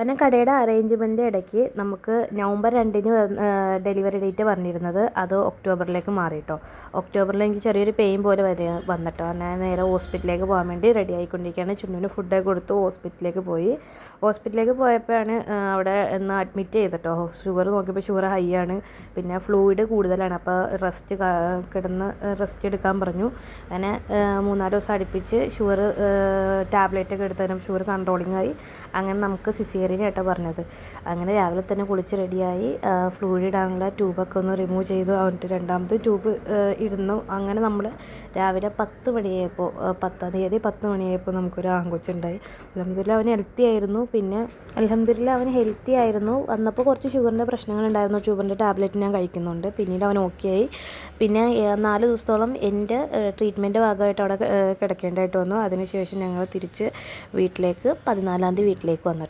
പിന്നെ കടയുടെ അറേഞ്ച്മെന്റ് ഇടയ്ക്ക് നമുക്ക് നവംബർ രണ്ടിന് ഡെലിവറി ഡേറ്റ് പറഞ്ഞിരുന്നത് അത് ഒക്ടോബറിലേക്ക് മാറി കേട്ടോ ഒക്ടോബറിൽ എനിക്ക് ചെറിയൊരു പെയിൻ പോലെ വരിക വന്നിട്ടോ. ഞാൻ നേരെ ഹോസ്പിറ്റലിലേക്ക് പോകാൻ വേണ്ടി റെഡി ആയിക്കൊണ്ടിരിക്കുകയാണ്. ചുണ്ടുവിന് ഫുഡൊക്കെ കൊടുത്തു ഹോസ്പിറ്റലിലേക്ക് പോയി. ഹോസ്പിറ്റലിലേക്ക് പോയപ്പോഴാണ് അവിടെ ഒന്ന് അഡ്മിറ്റ് ചെയ്തിട്ടോ. ഷുഗർ നോക്കിയപ്പോൾ ഷുഗർ ഹൈ ആണ്. പിന്നെ ഫ്ലൂയിഡ് കൂടുതലാണ്. അപ്പോൾ റെസ്റ്റ് കിടന്ന് റെസ്റ്റ് എടുക്കാൻ പറഞ്ഞു. അങ്ങനെ മൂന്നാൽ ദിവസം അടുപ്പിച്ച് ഷുഗർ ടാബ്ലറ്റ് ഒക്കെ എടുത്തതിനും ഷുഗർ കൺട്രോളിങ് ആയി. അങ്ങനെ നമുക്ക് സിസേറിയൻ ആയിട്ടാണ് പറഞ്ഞത്. അങ്ങനെ രാവിലെ തന്നെ കുളിച്ച് റെഡിയായി ഫ്ലൂയിഡ് ഇടാനുള്ള ട്യൂബൊക്കെ ഒന്ന് റിമൂവ് ചെയ്തു. എന്നിട്ട് രണ്ടാമത് ട്യൂബ് ഇടുന്നു. അങ്ങനെ നമ്മൾ രാവിലെ പത്ത് മണിയായപ്പോൾ പത്താം തീയതി പത്ത് മണിയായപ്പോൾ നമുക്കൊരു ആങ്കൊച്ചുണ്ടായി. അലഹമ്മദില്ല അവൻ ഹെൽത്തി ആയിരുന്നു. പിന്നെ അലഹമ്മദില്ല അവൻ ഹെൽത്തി ആയിരുന്നു. വന്നപ്പോൾ കുറച്ച് ഷുഗറിന്റെ പ്രശ്നങ്ങളുണ്ടായിരുന്നു. ഷുഗറിന്റെ ടാബ്ലറ്റ് ഞാൻ കഴിക്കുന്നുണ്ട്. പിന്നീട് അവൻ ഓക്കെ ആയി. പിന്നെ നാല് ദിവസത്തോളം എന്റെ ട്രീറ്റ്മെന്റ് ഭാഗമായിട്ട് അവിടെ കിടക്കേണ്ടതായിട്ട് വന്നു. അതിനുശേഷം ഞങ്ങൾ തിരിച്ച് വീട്ടിലേക്ക് പതിനാലാം തീയതി വീട്ടിലേക്ക് വന്നിട്ടോ.